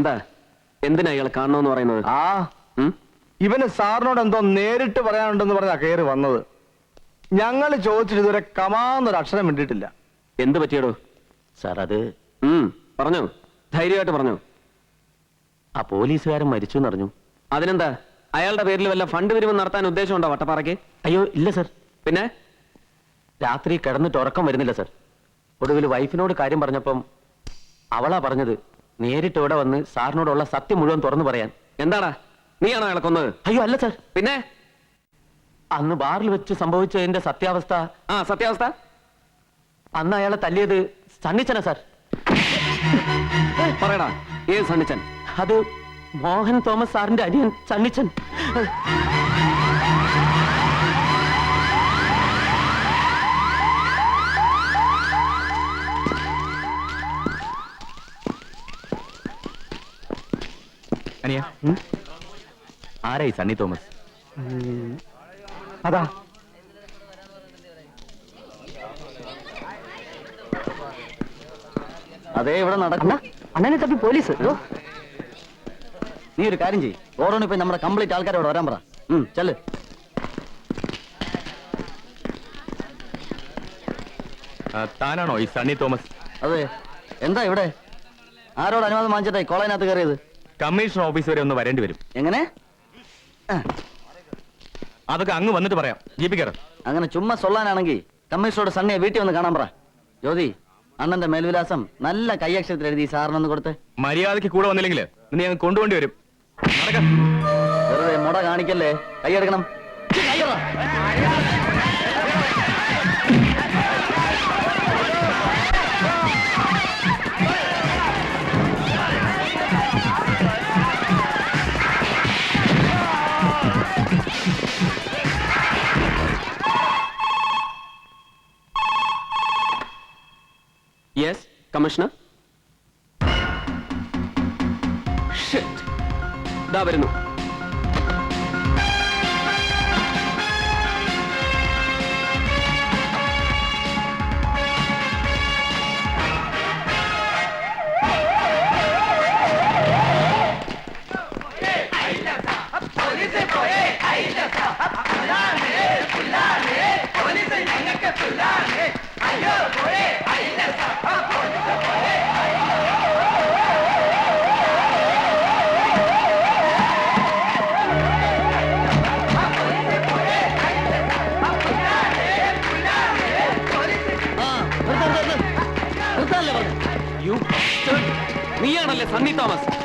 എന്താ? എന്തിനാ ഇയാൾ കാണണമെന്ന് പറയുന്നത്? ആ ഉം? ഇവന് സാറിനോട് എന്തോ നേരിട്ട് പറയാനുണ്ടെന്ന് പറഞ്ഞാ കയറി വന്നത്. ഞങ്ങൾ ചോദിച്ചിട്ട് ഇതുവരെ കമാന്നൊരു അക്ഷരം വേണ്ടിയിട്ടില്ല എന്ത് പറ്റിയടോ? സാർ അത് ഉം പറഞ്ഞു. ധൈര്യമായിട്ട് പറഞ്ഞു. ആ പോലീസുകാരൻ മരിച്ചു എന്നറിഞ്ഞു അതിനെന്താ? അയാളുടെ പേരിൽ വല്ല ഫണ്ട് പിരിവ് നടത്താൻ ഉദ്ദേശമുണ്ടോ വട്ടപ്പാറയ്ക്ക്? അയ്യോ ഇല്ല സർ. പിന്നെ? രാത്രി കിടന്നിട്ട് ഉറക്കം വരുന്നില്ല സർ. ഒടുവിൽ വൈഫിനോട് കാര്യം പറഞ്ഞപ്പം അവളാ പറഞ്ഞത്. നേരിട്ട് ഇവിടെ വന്ന് സാറിനോടുള്ള സത്യം മുഴുവൻ തുറന്നു പറയാൻ. എന്താടാ? നീയാണോ അയാളെ കൊന്നത്? അയ്യോ അല്ല സാർ. പിന്നെ? അന്ന് ബാറിൽ വെച്ച് സംഭവിച്ചതിന്റെ സത്യാവസ്ഥ. ആ സത്യാവസ്ഥ? അന്ന് അയാളെ തല്ലിയത് സണ്ണിച്ചന സാർ. പറയടാ ഏത് സണ്ണിച്ചൻ? അത് മോഹൻ തോമസ് സാറിന്റെ അനിയൻ സണ്ണിച്ചൻ. അനിയ ആരായി സണ്ണി തോമസ്? അതാ. അതേ ഇവിടെ നടക്കുന്ന അണ്ണനെ തപ്പി പോലീസ്. നീ ഒരു കാര്യം ചെയ്യ്. ഓരോന്ന് പോയി നമ്മുടെ കംപ്ലീറ്റ് ആൾക്കാരോട് വരാൻ പറ. ചെല്ല്. താനാണോ ഈ സണ്ണി തോമസ്? അതെ. എന്താ ഇവിടെ? ആരോട് അനുവാദം വാങ്ങിച്ചിട്ടായി കോളേജിനകത്ത് കയറിയത്? കമ്മീഷൻ ഓഫീസ് വരെ ഒന്ന് വരേണ്ടി വരും. എങ്ങനെ? അതൊക്കെ അങ്ങ് വന്നിട്ട് പറയാം. ജീപ്പിക്കറ അങ്ങനെ ചുമ്മാ സൊല്ലാനാണെങ്കിൽ കമ്മീഷനോട് സണ്ണിയെ വീട്ടിൽ വന്ന് കാണാൻ പറ. ജ്യോതി അണ്ണന്റെ മേൽവിലാസം നല്ല കൈയക്ഷരത്തിൽ എഴുതി സാറിനൊന്ന് കൊടുത്ത്. മര്യാദയ്ക്ക് കൂടെ വന്നില്ലെങ്കിൽ നീ ഞങ്ങൾ കൊണ്ടുപോണ്ടി വരും. വെറുതെ മുട കാണിക്കല്ലേ? കൈയെടുക്കണം കമ്മീഷണർ. ദാ വരുന്നു നീയാണല്ലേ സണ്ണി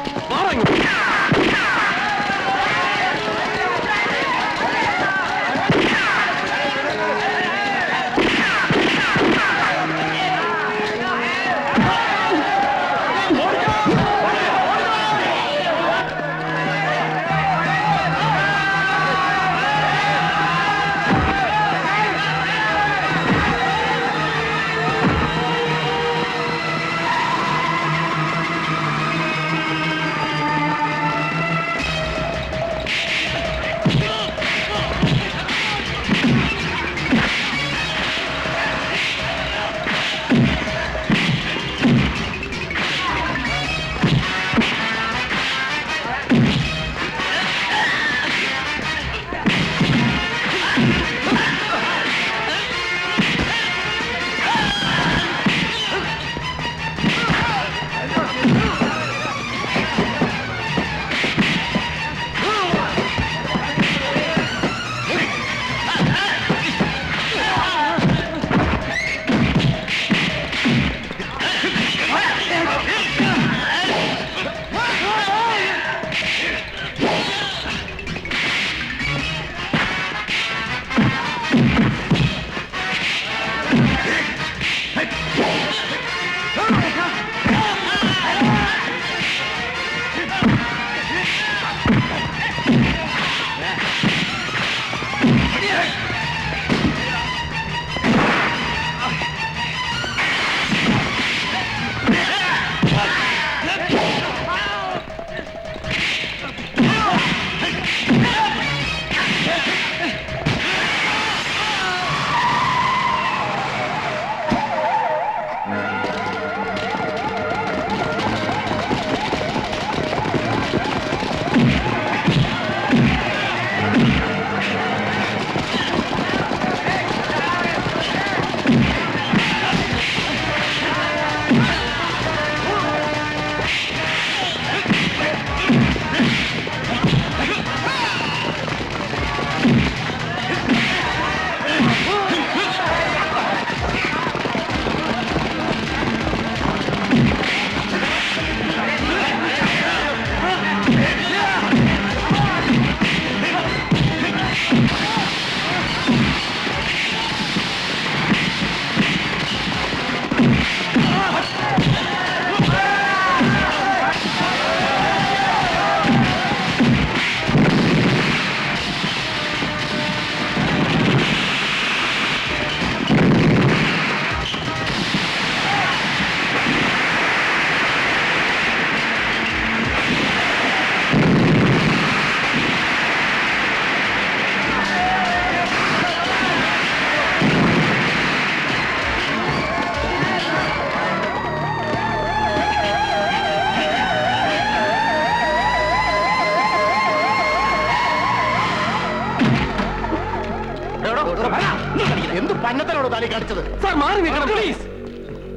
എന്ത് പന്നത്തനോട് താലി കാണിച്ചത്? സാർ മാറി നിൽക്കണം പ്ലീസ്.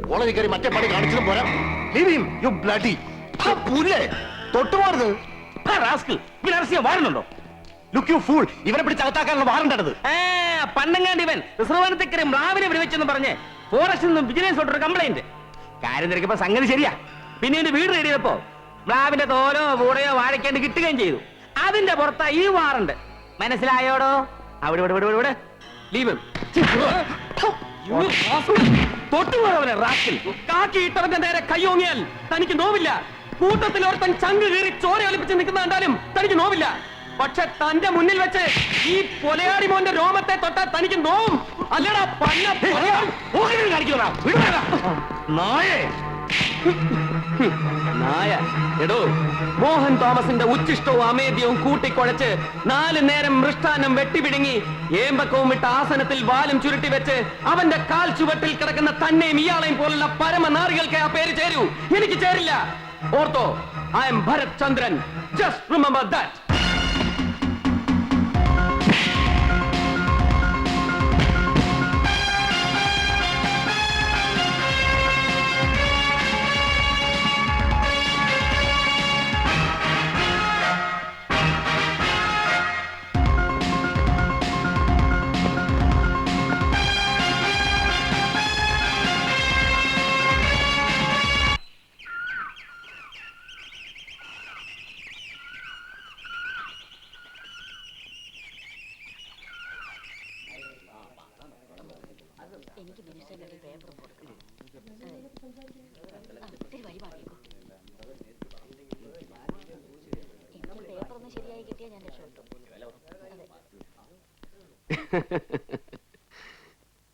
കോളേജിൽ കയറി മറ്റേ പണി കാണിച്ചതും പോരാ. him, you bloody. ആ പുല്ലേ. തൊട്ടുപോരുത് വാരുന്നുണ്ടോ ലുക്ക് യു ഫൂൾ ഇവനെ പിടിച്ച് അകത്താക്കാനുള്ള വാറണ്ടത് പണ്ടങ്ങാണ്ട് ഇവൻ. റിസർവാനത്തേക്കറി മ്ലാവിനെ വിളിവെച്ചെന്ന് പറഞ്ഞ് ഫോറസ്റ്റിൽ നിന്നും വിജിലൻസ് ഒരു കംപ്ലൈന്റ് കാര്യം തിരക്കിയപ്പോ സംഗതി ശരിയാ. പിന്നീട് വീട് റെഡി ചെയ്തപ്പോ മ്ലാവിന്റെ തോലോ കൂടെയോ വാഴയ്ക്കാണ്ട് കിട്ടുകയും ചെയ്തു. അതിന്റെ പുറത്താ ഈ വാറുണ്ട്. മനസ്സിലായോടോ? അവിടെ ഇവിടെ ഇവിടെ ഇവിടെ. ലീവ്. തൊട്ടുപോയവനെ റാക്കിൽ. കാക്കി ഇട്ടവന്റെ നേരെ കയ്യോങ്ങിയാൽ തനിക്ക് നോവില്ല. കൂട്ടത്തിൽ ഒരുത്തൻ ചങ്ക് കീറി ചോര ഒലിപ്പിച്ച് നിൽക്കുന്ന കണ്ടാലും തനിക്ക് നോവില്ല. പക്ഷെ തന്റെ മുന്നിൽ വെച്ച് ഈ പൊലയാടി മോന്റെ രോമത്തെ തൊട്ടാൽ തനിക്ക് നോവും. അല്ലടാ പന്ന കാണിക്കുന്നതാ നായേ. നായ എടോ മോഹൻ തോമസിന്റെ ഉച്ചിഷ്ടവും അമേദ്യവും കൂട്ടിക്കുഴച്ച് നാല് നേരം മൃഷ്ടാനം വെട്ടിപിടുങ്ങി ഏമ്പക്കവും വിട്ട ആസനത്തിൽ വാലും ചുരുട്ടി വെച്ച് അവന്റെ കാൽ ചുവട്ടിൽ കിടക്കുന്ന തന്നെയും ഇയാളെയും പോലുള്ള പരമനാറികൾക്ക് ആ പേര് ചേരൂ. എനിക്ക് ചേരില്ല. Ortho I'm Bharath Chandran. Just remember that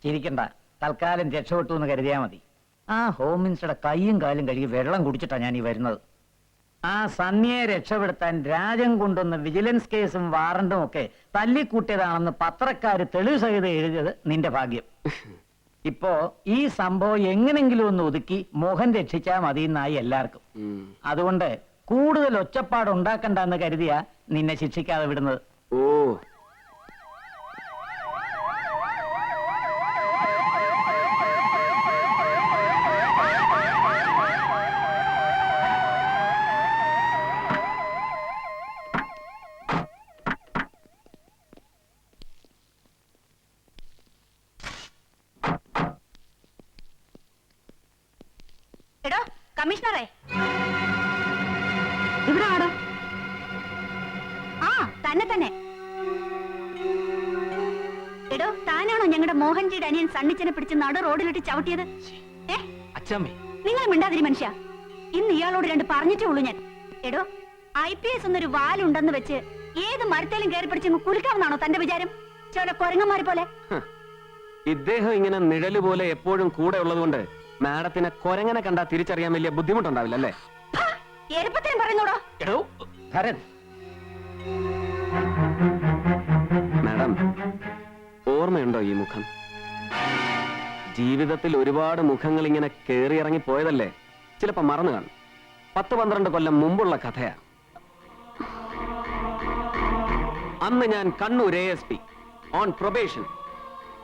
ചിരിക്കണ്ട. തൽക്കാലം രക്ഷപ്പെട്ടു എന്ന് കരുതിയാ മതി. ആ ഹോം മിനിസ്റ്ററുടെ കൈയും കാലും കഴുകി വെള്ളം കുടിച്ചിട്ടാ ഞാൻ ഈ വരുന്നത്. ആ സന്നിയെ രക്ഷപ്പെടുത്താൻ രാജൻ കൊണ്ടുവന്ന വിജിലൻസ് കേസും വാറണ്ടും ഒക്കെ തല്ലിക്കൂട്ടിയതാണെന്ന് പത്രക്കാര് തെളിവ് സഹിതം എഴുതിയത് നിന്റെ ഭാഗ്യം. ഇപ്പോ ഈ സംഭവം എങ്ങനെങ്കിലും ഒന്ന് ഒതുക്കി മോഹൻ രക്ഷിച്ചാ മതി എന്നായി എല്ലാവർക്കും അതുകൊണ്ട് കൂടുതൽ ഒച്ചപ്പാട് ഉണ്ടാക്കണ്ടെന്ന് കരുതിയാ നിന്നെ ശിക്ഷിക്കാതെ വിടുന്നത്. ഓ എടോ കമ്മീഷണറെ. ഇവിടെ ആടോ. ആ തന്നെ തന്നെ. എടോ താനാണോ ഞങ്ങളുടെ മോഹൻജിയുടെ അനിയൻ സണ്ണിച്ചനെ പിടിച്ച് നട റോഡിലിട്ട് ചവിട്ടിയത്? ഏ? അച്ഛമ്മേ. നിങ്ങൾ മിണ്ടാതിരി മനുഷ്യ. ഇന്ന് ഇയാളോട് രണ്ട് പറഞ്ഞിട്ടേ ഉള്ളൂ ഞാൻ. എടോ ഐ പി എസ് എന്നൊരു വാലുണ്ടെന്ന് വെച്ച് ഏത് മരത്തേലും കയറി പിടിച്ച് കുലുക്കാവുന്നാണോ തന്റെ വിചാരം? ചോല കൊരങ്ങന്മാരെ പോലെ. ഇദ്ദേഹം ഇങ്ങനെ നിഴൽ പോലെ എപ്പോഴും കൂടെ ഉള്ളതുകൊണ്ട് മാഡത്തിനെ കൊരങ്ങനെ കണ്ടാ തിരിച്ചറിയാൻ വലിയ ബുദ്ധിമുട്ടുണ്ടാവില്ല അല്ലേ? എളുപ്പത്തിനും പറയുന്നോടോ. എടോ മാഡം ഓർമ്മയുണ്ടോ ഈ മുഖം? ജീവിതത്തിൽ ഒരുപാട് മുഖങ്ങൾ ഇങ്ങനെ കേറിയിറങ്ങി പോയതല്ലേ? ചിലപ്പോ മറന്നു കാണും. പത്ത് പന്ത്രണ്ട് കൊല്ലം മുമ്പുള്ള കഥയാ. അന്ന് ഞാൻ Kannur A S P on probation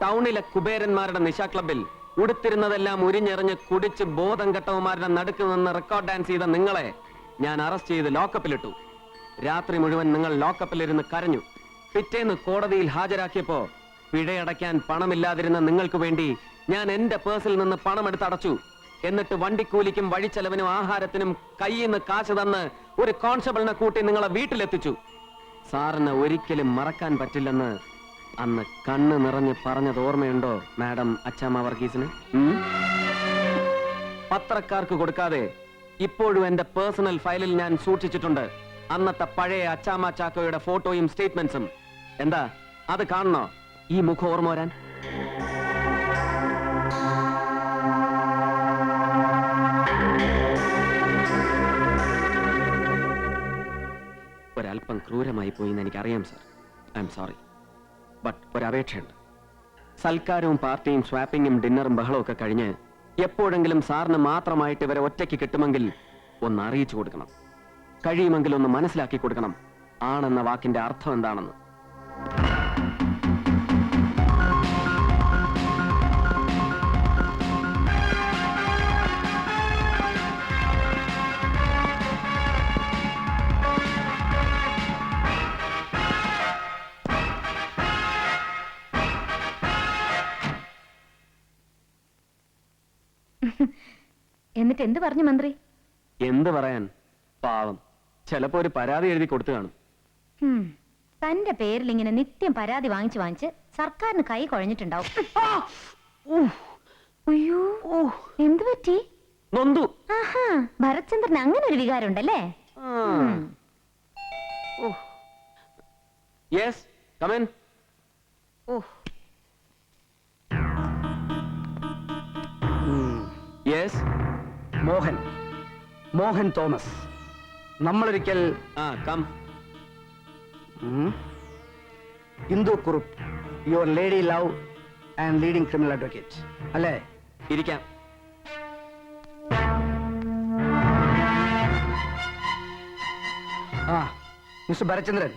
ടൗണിലെ കുബേരന്മാരുടെ നിശാ ക്ലബിൽ ഉടുത്തിരുന്നതെല്ലാം ഉരിഞ്ഞെറിഞ്ഞ് കുടിച്ച് ബോധം കെട്ടവന്മാരുടെ നടുക്ക് നിന്ന് റെക്കോർഡ് ഡാൻസ് ചെയ്ത നിങ്ങളെ ഞാൻ അറസ്റ്റ് ചെയ്ത് ലോക്കപ്പിലിട്ടു രാത്രി മുഴുവൻ നിങ്ങൾ ലോക്കപ്പിലിരുന്ന് കരഞ്ഞു. പിറ്റേന്ന് കോടതിയിൽ ഹാജരാക്കിയപ്പോ പിഴയടയ്ക്കാൻ പണമില്ലാതിരുന്ന നിങ്ങൾക്ക് വേണ്ടി ഞാൻ എന്റെ പേഴ്സിൽ നിന്ന് പണം അടച്ചു. എന്നിട്ട് വണ്ടിക്കൂലിക്കും വഴിച്ചെലവിനും ആഹാരത്തിനും കയ്യിൽ നിന്ന് കാശ് തന്ന് ഒരു കോൺസ്റ്റബിളിനെ കൂട്ടി നിങ്ങളെ വീട്ടിലെത്തിച്ചു. സാറിന് ഒരിക്കലും മറക്കാൻ പറ്റില്ലെന്ന് അന്ന് കണ്ണ് നിറഞ്ഞ് പറഞ്ഞത് ഓർമ്മയുണ്ടോ മാഡം അച്ചാമ്മ വർഗീസിന്? പത്രക്കാർക്ക് കൊടുക്കാതെ ഇപ്പോഴും എന്റെ പേഴ്സണൽ ഫയലിൽ ഞാൻ സൂക്ഷിച്ചിട്ടുണ്ട്. അന്നത്തെ പഴയ അച്ചാമ്മ ചാക്കോയുടെ ഫോട്ടോയും സ്റ്റേറ്റ്മെന്റ്സും എന്താ അത് കാണണോ? ഈ മുഖം ഓർമ്മ വരാൻ? ഒരല്പം ക്രൂരമായി പോയി എന്ന് എനിക്കറിയാം സർ. I'm sorry. ബട്ട് ഒരപേക്ഷയുണ്ട് സൽക്കാരവും പാർട്ടിയും സ്വാപ്പിങ്ങും ഡിന്നറും ബഹളവും ഒക്കെ കഴിഞ്ഞ് എപ്പോഴെങ്കിലും സാറിന് മാത്രമായിട്ട് ഇവരെ ഒറ്റയ്ക്ക് കിട്ടുമെങ്കിൽ ഒന്ന് അറിയിച്ചു കൊടുക്കണം. കഴിയുമെങ്കിൽ ഒന്ന് മനസ്സിലാക്കി കൊടുക്കണം. ആണെന്ന വാക്കിന്റെ അർത്ഥം എന്താണെന്ന്. എന്നിട്ട് എന്ത് പറഞ്ഞു മന്ത്രി? എന്ത് പറയാൻ? പാവം. ചിലപ്പോ ഒരു പരാതി എഴുതി കൊടുത്തു കാണും. ഹും, തന്റെ പേരിൽ ഇങ്ങനെ നിത്യം പരാതി വാങ്ങിച്ചു വാങ്ങിച്ച് സർക്കാരിന് കൈ കുഴഞ്ഞിട്ടുണ്ടാവും. അയ്യോ. എന്ത് പറ്റി? നൊന്തു. ആഹാ. ഭരത്ചന്ദ്രൻ അങ്ങനെ ഒരു വികാരം ഉണ്ടല്ലേ yes come on yes Mohan. Mohan Thomas. നമ്മളൊരിക്കൽ ആ come Indu Kurup. Your lady love and leading criminal advocate. അല്ലേ? ഇരിക്കാം. ആ മിസ്റ്റർ ഭരചന്ദ്രൻ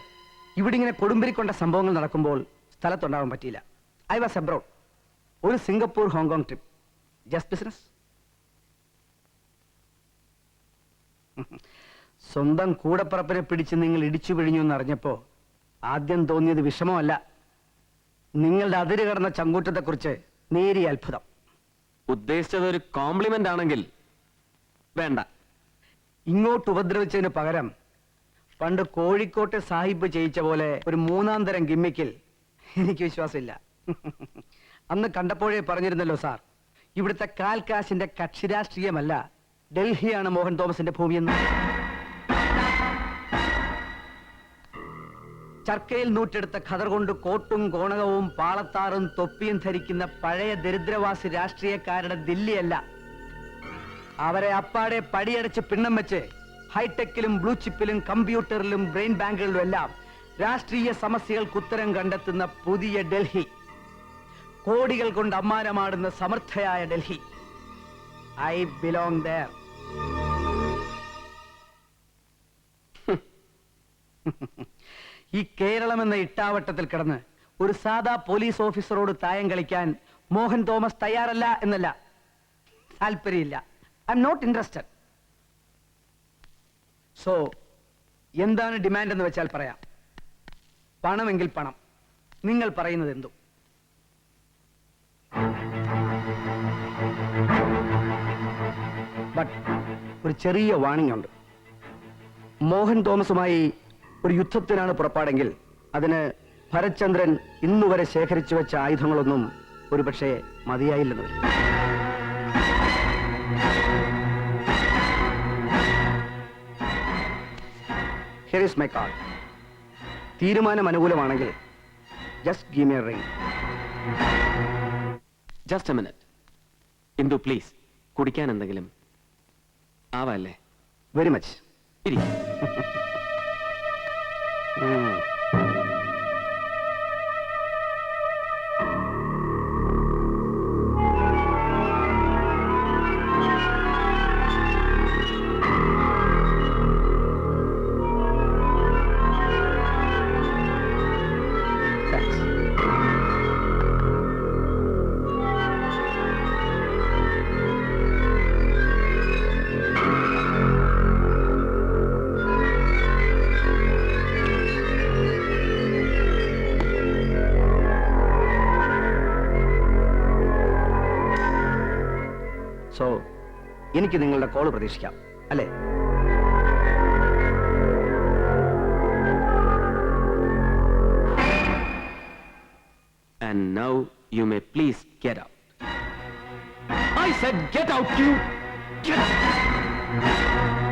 ഇവിടെ ഇങ്ങനെ കൊടുമ്പിരിക്കൊണ്ട സംഭവങ്ങൾ നടക്കുമ്പോൾ സ്ഥലത്തുണ്ടാവാൻ പറ്റിയില്ല. I was abroad. ഒരു Singapore Hong Kong trip. Just business. സ്വന്തം കൂടപ്പറപ്പിനെ പിടിച്ച് നിങ്ങൾ ഇടിച്ചു പിഴിഞ്ഞു എന്നറിഞ്ഞപ്പോ ആദ്യം തോന്നിയത് വിഷമമല്ല. നിങ്ങളുടെ അതിര് കടന്ന ചങ്കൂറ്റത്തെക്കുറിച്ച് നേരിയ അത്ഭുതം. ഉദ്ദേശിച്ചത് ഒരു കോംപ്ലിമെന്റ് ആണെങ്കിൽ വേണ്ട. ഇങ്ങോട്ട് ഉപദ്രവിച്ചതിന് പകരം പണ്ട് കോഴിക്കോട്ടെ സാഹിബ് ചെയ്യിച്ച പോലെ ഒരു മൂന്നാം തരം ഗിമ്മിക്കിൽ എനിക്ക് വിശ്വാസമില്ല. അന്ന് കണ്ടപ്പോഴേ പറഞ്ഞിരുന്നല്ലോ സാർ ഇവിടുത്തെ കാൽകാശിന്റെ കക്ഷി രാഷ്ട്രീയമല്ല ഡൽഹിയാണ് മോഹൻ തോമസിന്റെ ഭൂമിയെന്ന് ചർക്കയിൽ നൂറ്റെടുത്ത ഖദർ കൊണ്ട് കോട്ടും കോണകവും പാളത്താറും തൊപ്പിയും ധരിക്കുന്ന പഴയ ദരിദ്രവാസി രാഷ്ട്രീയക്കാരുടെ ദില്ലിയല്ല. അവരെ അപ്പാടെ പടിയടച്ച് പിണ്ണം വെച്ച് ഹൈടെക്കിലും ബ്ലൂ ചിപ്പിലും കമ്പ്യൂട്ടറിലും ബ്രെയിൻ ബാങ്കുകളിലും എല്ലാം രാഷ്ട്രീയ സമസ്യകൾക്ക് ഉത്തരം കണ്ടെത്തുന്ന പുതിയ ഡൽഹി. കോടികൾ കൊണ്ട് അമ്മാനമാടുന്ന സമർത്ഥയായ ഡൽഹി. ഐ ബിലോങ് ദർ ഈ കേരളം എന്ന ഇട്ടാവട്ടത്തിൽ കിടന്ന് ഒരു സാധാ പോലീസ് ഓഫീസറോട് തായം കളിക്കാൻ മോഹൻ തോമസ് തയ്യാറല്ല എന്നല്ല. താല്പര്യമില്ല. I M not interested so എന്താണ് ഡിമാൻഡ് എന്ന് വെച്ചാൽ പറയാം. പണമെങ്കിൽ പണം. നിങ്ങൾ പറയുന്നത് എന്തും? ബട്ട് ഒരു ചെറിയ വാണിംഗ് ഉണ്ട്. മോഹൻ തോമസുമായി ഒരു യുദ്ധത്തിനാണ് പുറപ്പാടെങ്കിൽ അതിന് ഭരചന്ദ്രൻ ഇന്നുവരെ ശേഖരിച്ചു വെച്ച ആയുധങ്ങളൊന്നും ഒരുപക്ഷെ മതിയായില്ലെന്ന് വരും. മൈ കാർഡ് തീരുമാനം അനുകൂലമാണെങ്കിൽ just give me ring just a minute Indu please കുടിക്കാൻ എന്തെങ്കിലും ആവല്ലേ? വെരി മച്ച് ഇരി എനിക്ക് നിങ്ങളുടെ കോൾ പ്രതീക്ഷിക്കാം അല്ലേ and now you may please get out I said, get out, you! Get out!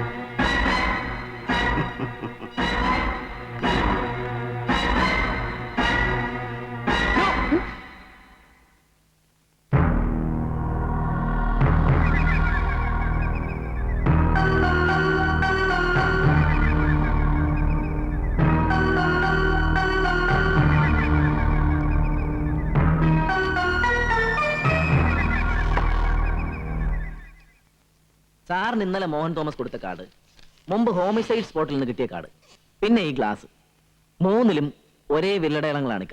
സാറിന് ഇന്നലെ മോഹൻ തോമസ് കൊടുത്ത കാർഡ്. മുമ്പ് ഹോമിസൈഡ് സ്പോട്ടിൽ നിന്ന് കിട്ടിയ കാർഡ്. പിന്നെ ഈ ഗ്ലാസ്. മൂന്നിലും ഒരേ വില്ലടയാളങ്ങളാണ്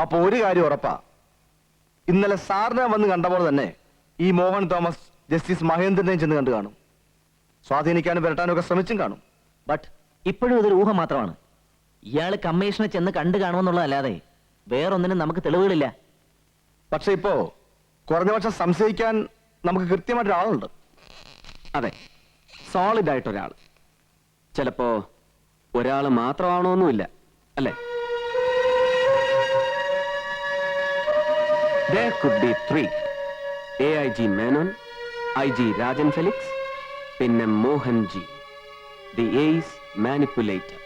അപ്പൊ ഒരു കാര്യം ഉറപ്പാ. ഇന്നലെ സാറിനെ വന്ന് കണ്ടപ്പോൾ തന്നെ ഈ മോഹൻ തോമസ് ജസ്റ്റിസ് മഹേന്ദ്രനെയും ചെന്ന് കണ്ടു കാണും. സ്വാധീനിക്കാനും വരട്ടാനും ഒക്കെ ശ്രമിച്ചും കാണും. ബട്ട് ഇപ്പോഴും ഇതൊരു ഊഹം മാത്രമാണ്. ഇയാൾ കമ്മീഷനെ ചെന്ന് കണ്ടു കാണുമെന്നുള്ളതല്ലാതെ വേറൊന്നിനും നമുക്ക് തെളിവുകളില്ല. പക്ഷെ ഇപ്പോ കുറഞ്ഞ പക്ഷം സംശയിക്കാൻ നമുക്ക് കൃത്യമായിട്ട് ആളുണ്ട് അതെ. സോളിഡ് ആയിട്ട് ഒരാൾ ചിലപ്പോ ഒരാൾ മാത്രമാണോന്നുമില്ല അല്ലേ? There could be three. AIG Menon, IG Rajan Felix, പിന്നെ മോഹൻജി. The ace manipulator